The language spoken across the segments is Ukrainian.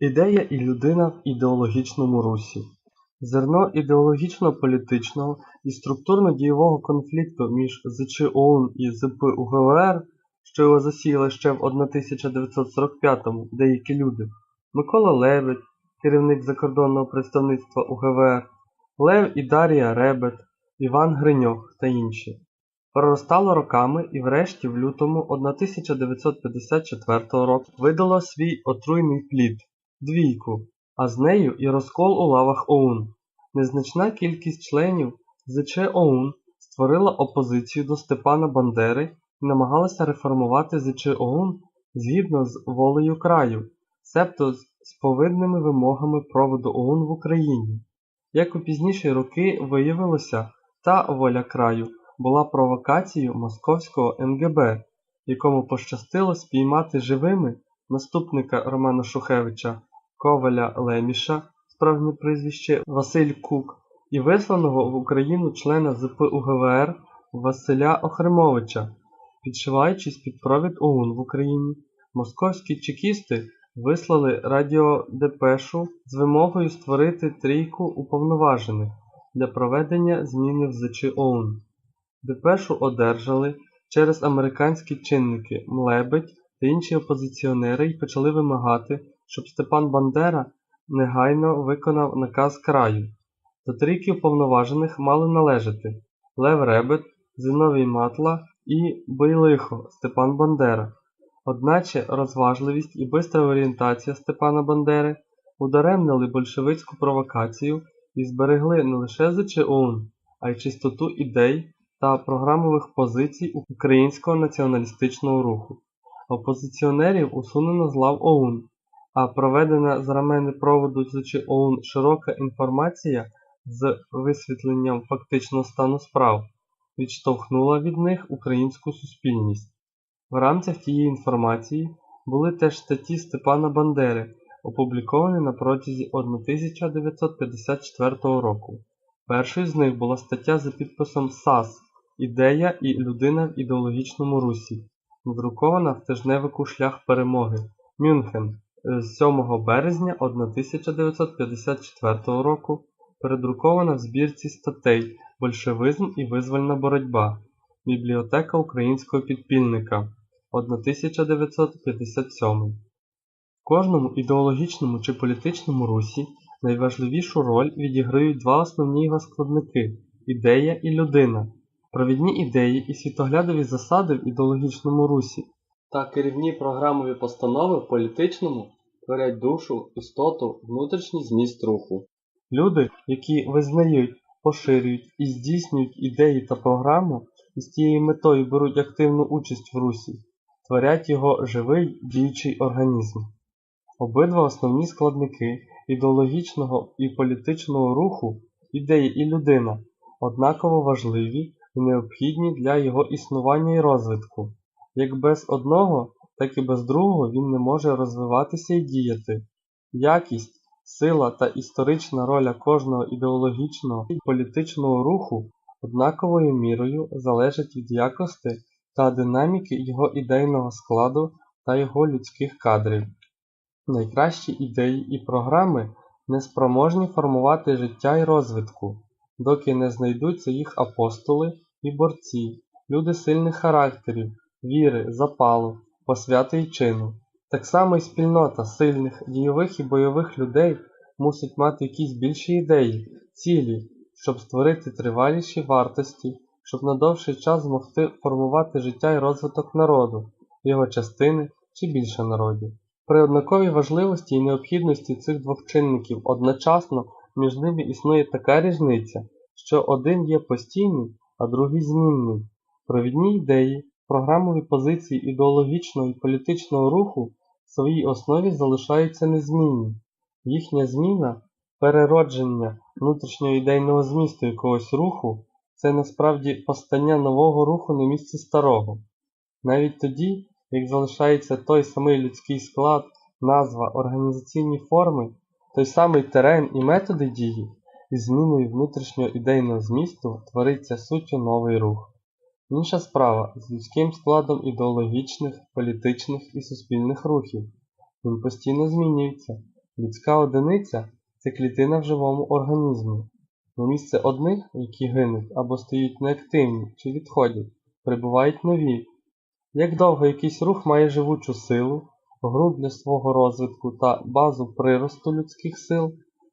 Ідея і людина в ідеологічному русі. Зерно ідеологічно-політичного і структурно-дійового конфлікту між ЗЧ ОУН і ЗП УГВР, що його засіяли ще в 1945-му деякі люди, Микола Лебедь, керівник закордонного представництва УГВР, Лев і Дар'я Ребет, Іван Гриньох та інші, проростало роками і врешті в лютому 1954 року видало свій отруйний плід – двійку, а з нею і розкол у лавах ОУН. Незначна кількість членів ЗЧ ОУН створила опозицію до Степана Бандери і намагалася реформувати ЗЧ ОУН згідно з волею краю, себто з повидними вимогами проводу ОУН в Україні. Як у пізніші роки виявилося, та воля краю була провокацією московського МГБ, якому пощастило спіймати живими наступника Романа Шухевича Коваля Леміша, справжнє прізвище Василь Кук, і висланого в Україну члена ЗП УГВР Василя Охремовича. Підшиваючись під провід ОУН в Україні, московські чекісти вислали радіодепешу з вимогою створити трійку уповноважених для проведення зміни в ЗЧ ОУН. Депешу одержали через американські чинники Млебедь та інші опозиціонери і почали вимагати, щоб Степан Бандера негайно виконав наказ краю. До трійки уповноважених мали належати Лев Ребет, Зиновій Матла і Бойлихо Степан Бандера. Одначе розважливість і бистра орієнтація Степана Бандери ударемнили большевицьку провокацію і зберегли не лише ЗЧ ОУН, а й чистоту ідей та програмових позицій українського націоналістичного руху. Опозиціонерів усунено з лав ОУН, а проведена з рамени проводу ЗЧ ОУН широка інформація з висвітленням фактичного стану справ відштовхнула від них українську суспільність. В рамках тієї інформації були теж статті Степана Бандери, опубліковані на протязі 1954 року. Першою з них була стаття за підписом САС Ідея і людина в ідеологічному русі, надрукована в тижневику Шлях перемоги Мюнхен з 7 березня 1954 року, передрукована в збірці статей Большевизм і визвольна боротьба Бібліотека українського підпільника 1957. В кожному ідеологічному чи політичному русі найважливішу роль відіграють два основні його складники ідея і людина, провідні ідеї і світоглядові засади в ідеологічному русі та керівні програмові постанови в політичному творять душу, істоту, внутрішній зміст руху. Люди, які визнають, поширюють і здійснюють ідеї та програму і з тією метою беруть активну участь в русі, творять його живий діючий організм. Обидва основні складники ідеологічного і політичного руху, ідеї і людина, однаково важливі і необхідні для його існування і розвитку. Як без одного, так і без другого він не може розвиватися і діяти. Якість, сила та історична роля кожного ідеологічного і політичного руху однаковою мірою залежать від якості та динаміки його ідейного складу та його людських кадрів. Найкращі ідеї і програми не спроможні формувати життя і розвитку, доки не знайдуться їх апостоли і борці, люди сильних характерів, віри, запалу, посвяти й чину. Так само і спільнота сильних, дійових і бойових людей мусить мати якісь більші ідеї, цілі, щоб створити триваліші вартості, щоб на довший час змогти формувати життя і розвиток народу, його частини чи більше народів. При однаковій важливості і необхідності цих двох чинників одночасно між ними існує така різниця, що один є постійний, а другий змінний. Провідні ідеї, програмові позиції ідеологічного і політичного руху в своїй основі залишаються незмінні. Їхня зміна, переродження внутрішнього ідейного змісту якогось руху це насправді постання нового руху на місці старого. Навіть тоді, як залишається той самий людський склад, назва, організаційні форми, той самий терен і методи дії, із зміною внутрішнього ідейного змісту твориться суттю новий рух. Інша справа з людським складом ідеологічних, політичних і суспільних рухів. Він постійно змінюється, Людська одиниця це клітина в живому організмі. На місце одних, які гинуть або стають неактивні чи відходять, прибувають нові. Як довго якийсь рух має живучу силу, ґрунт для свого розвитку та базу приросту людських сил,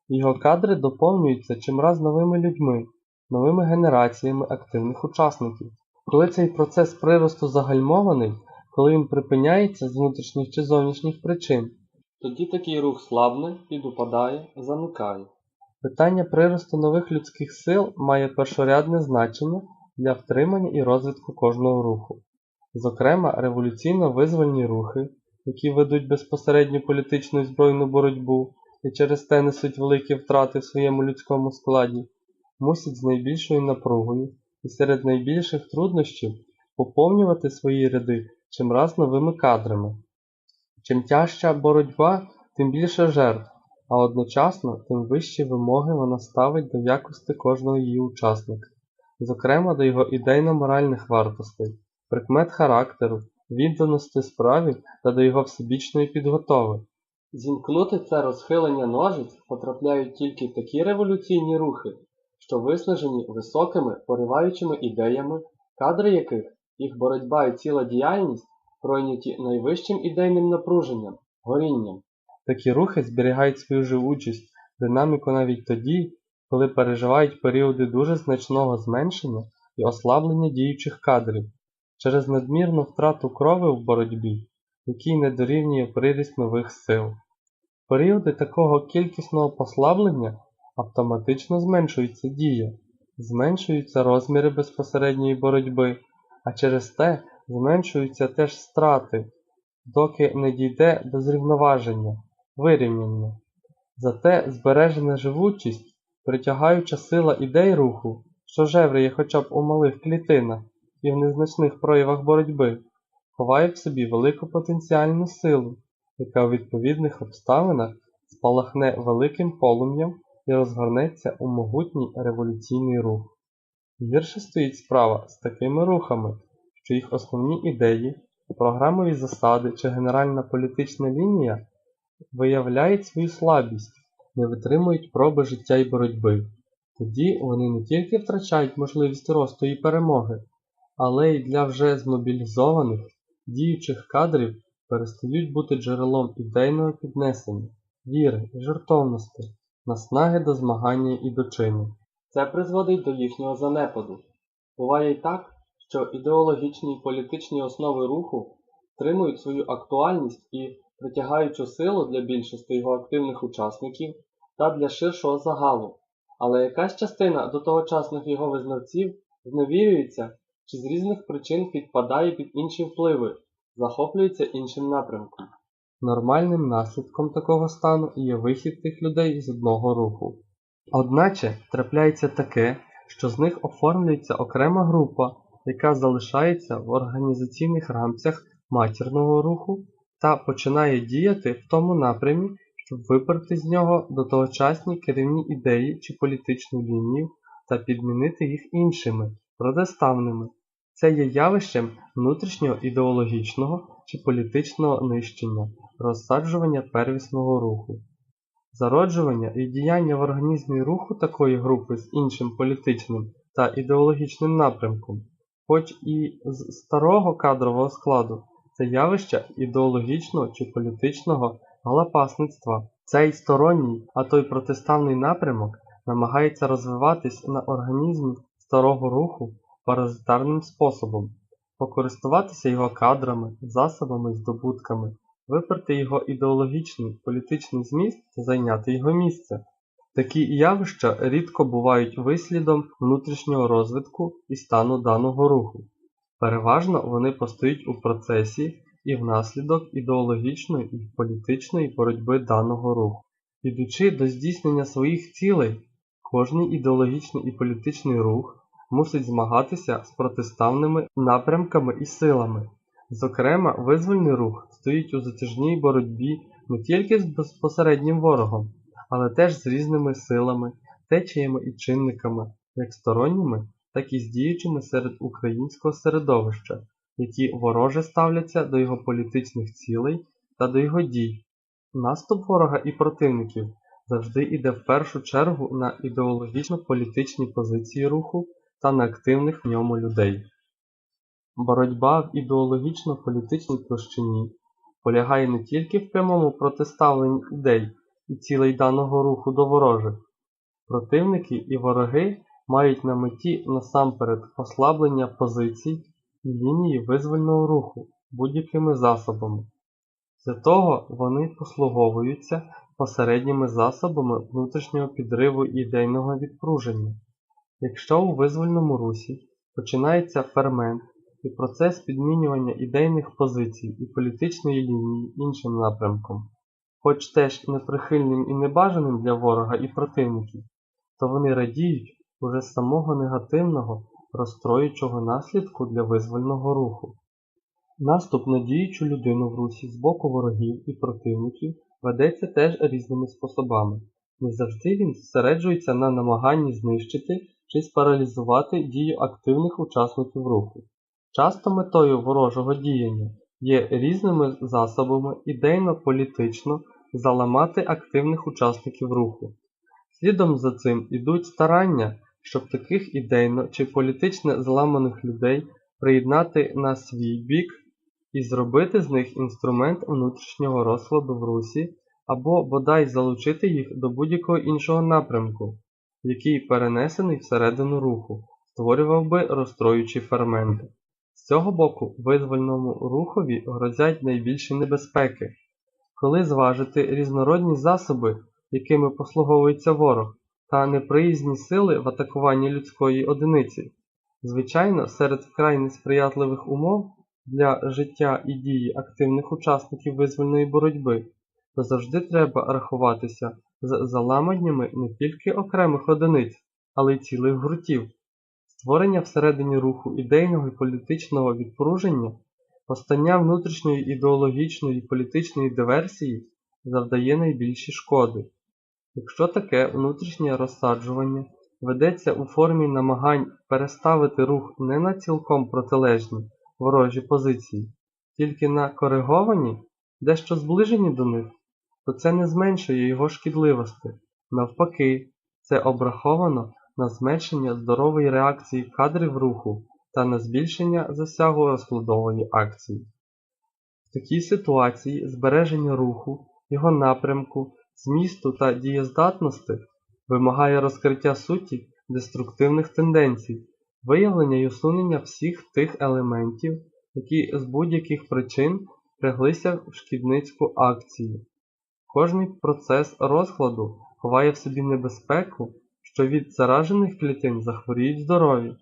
його кадри доповнюються чимраз новими людьми, новими генераціями активних учасників. Коли цей процес приросту загальмований, коли він припиняється з внутрішніх чи зовнішніх причин, тоді такий рух слабне, підупадає, замикає. Питання приросту нових людських сил має першорядне значення для втримання і розвитку кожного руху. Зокрема, революційно-визвольні рухи, які ведуть безпосередньо політичну і збройну боротьбу і через те несуть великі втрати в своєму людському складі, мусять з найбільшою напругою і серед найбільших труднощів поповнювати свої ряди чимраз новими кадрами. Чим тяжча боротьба, тим більше жертв, а одночасно тим вищі вимоги вона ставить до якості кожного її учасника, зокрема до його ідейно-моральних вартостей, прикмет характеру, відданості справі та до його всебічної підготови. Зімкнути це розхилення ножиць потрапляють тільки такі революційні рухи, що виснажені високими пориваючими ідеями, кадри яких, їх боротьба і ціла діяльність пройняті найвищим ідейним напруженням, горінням. Такі рухи зберігають свою живучість, динаміку навіть тоді, коли переживають періоди дуже значного зменшення і ослаблення діючих кадрів через надмірну втрату крови в боротьбі, який не дорівнює приріст нових сил. Періоди такого кількісного послаблення автоматично зменшується дія, зменшуються розміри безпосередньої боротьби, а через те зменшуються теж страти, доки не дійде до зрівноваження, вирівняння. Зате збережена живучість, притягаюча сила ідей руху, що жевріє хоча б у малих клітинах і в незначних проявах боротьби, ховає в собі велику потенціальну силу, яка у відповідних обставинах спалахне великим полум'ям і розгорнеться у могутній революційний рух. Гірше стоїть справа з такими рухами, що їх основні ідеї, програмові засади чи генеральна політична лінія виявляють свою слабість, не витримують проби життя і боротьби. Тоді вони не тільки втрачають можливість росту і перемоги, але й для вже змобілізованих, діючих кадрів перестають бути джерелом ідейного піднесення, віри і жертовності, наснаги до змагання і до чину. Це призводить до їхнього занепаду. Буває й так, що ідеологічні і політичні основи руху тримують свою актуальність і притягаючу силу для більшості його активних учасників та для ширшого загалу, але якась частина до тогочасних його визнавців зневірюється чи з різних причин підпадає під інші впливи, захоплюється іншим напрямком. Нормальним наслідком такого стану є вихід тих людей з одного руху. Одначе трапляється таке, що з них оформлюється окрема група, яка залишається в організаційних рамках матірного руху та починає діяти в тому напрямі, щоб виперти з нього до тогочасні керівні ідеї чи політичну лінію та підмінити їх іншими, протиставними. Це є явищем внутрішнього ідеологічного чи політичного нищення, розсаджування первісного руху. Зароджування і діяння в організмі руху такої групи з іншим політичним та ідеологічним напрямком, хоч і з старого кадрового складу, це явище ідеологічного чи політичного галапасництва. Цей сторонній, а той протиставний напрямок намагається розвиватись на організмі старого руху паразитарним способом, покористуватися його кадрами, засобами здобутками, виперти його ідеологічний політичний зміст та зайняти його місце. Такі явища рідко бувають вислідом внутрішнього розвитку і стану даного руху. Переважно вони постають у процесі і внаслідок ідеологічної і політичної боротьби даного руху. Ідучи до здійснення своїх цілей, кожний ідеологічний і політичний рух мусить змагатися з протиставними напрямками і силами. Зокрема, визвольний рух стоїть у затяжній боротьбі не тільки з безпосереднім ворогом, але теж з різними силами, течіями і чинниками, як сторонніми, так і з діючими серед українського середовища, які вороже ставляться до його політичних цілей та до його дій. Наступ ворога і противників завжди йде в першу чергу на ідеологічно-політичні позиції руху та на активних в ньому людей. Боротьба в ідеологічно-політичній площині полягає не тільки в прямому протиставленні ідей і цілей даного руху до ворожих. Противники і вороги мають на меті насамперед послаблення позицій і лінії визвольного руху будь-якими засобами. Для того вони послуговуються посередніми засобами внутрішнього підриву ідейного відпруження. Якщо у визвольному русі починається фермент і процес підмінювання ідейних позицій і політичної лінії іншим напрямком, хоч теж неприхильним і небажаним для ворога і противників, то вони радіють уже самого негативного, розстроюючого наслідку для визвольного руху. Наступ на діючу людину в русі з боку ворогів і противників ведеться теж різними способами. Не завжди він зосереджується на намаганні знищити чи спаралізувати дію активних учасників руху. Часто метою ворожого діяння є різними засобами ідейно-політично заламати активних учасників руху. Слідом за цим ідуть старання, щоб таких ідейно чи політично зламаних людей приєднати на свій бік і зробити з них інструмент внутрішнього розкладу в русі або бодай залучити їх до будь-якого іншого напрямку, який перенесений всередину руху, створював би розстроюючі ферменти. З цього боку визвольному рухові грозять найбільші небезпеки, коли зважити різнородні засоби, якими послуговується ворог, та неприязні сили в атакуванні людської одиниці. Звичайно, серед вкрай несприятливих умов для життя і дії активних учасників визвольної боротьби, то завжди треба рахуватися з заламаннями не тільки окремих одиниць, але й цілих гуртів. Створення всередині руху ідейного і політичного відпруження, постання внутрішньої ідеологічної і політичної диверсії завдає найбільші шкоди. Якщо таке внутрішнє розсаджування ведеться у формі намагань переставити рух не на цілком протилежні ворожі позиції, тільки на кориговані, дещо зближені до них, то це не зменшує його шкідливості. Навпаки, це обраховано на зменшення здорової реакції кадрів руху та на збільшення засягу розкладової акції. В такій ситуації збереження руху, його напрямку, змісту та дієздатності вимагає розкриття суті деструктивних тенденцій, виявлення й усунення всіх тих елементів, які з будь-яких причин впряглися в шкідницьку акцію. Кожний процес розкладу ховає в собі небезпеку, що від заражених клітин захворіють здорові.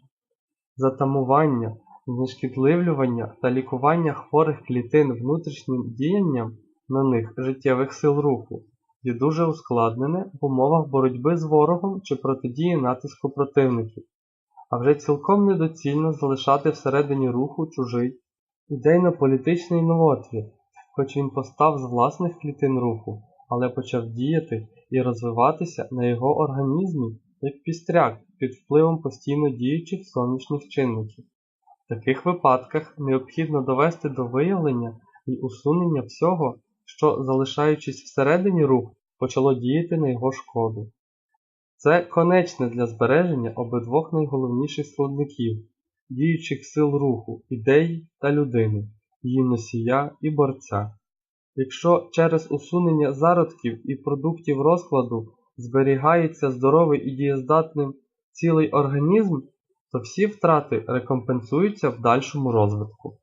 Затамування, знешкідливлювання та лікування хворих клітин внутрішнім діянням на них життєвих сил руху є дуже ускладнене в умовах боротьби з ворогом чи протидії натиску противників, а вже цілком недоцільно залишати всередині руху чужий ідейно-політичний новотвір, хоч він постав з власних клітин руху, але почав діяти і розвиватися на його організмі як пістряк під впливом постійно діючих зовнішніх чинників. В таких випадках необхідно довести до виявлення і усунення всього, що, залишаючись всередині рух, почало діяти на його шкоду. Це конечне для збереження обидвох найголовніших складників діючих сил руху, ідеї та людини, її носія і борця. Якщо через усунення зародків і продуктів розкладу зберігається здоровий і дієздатним цілий організм, то всі втрати рекомпенсуються в дальшому розвитку.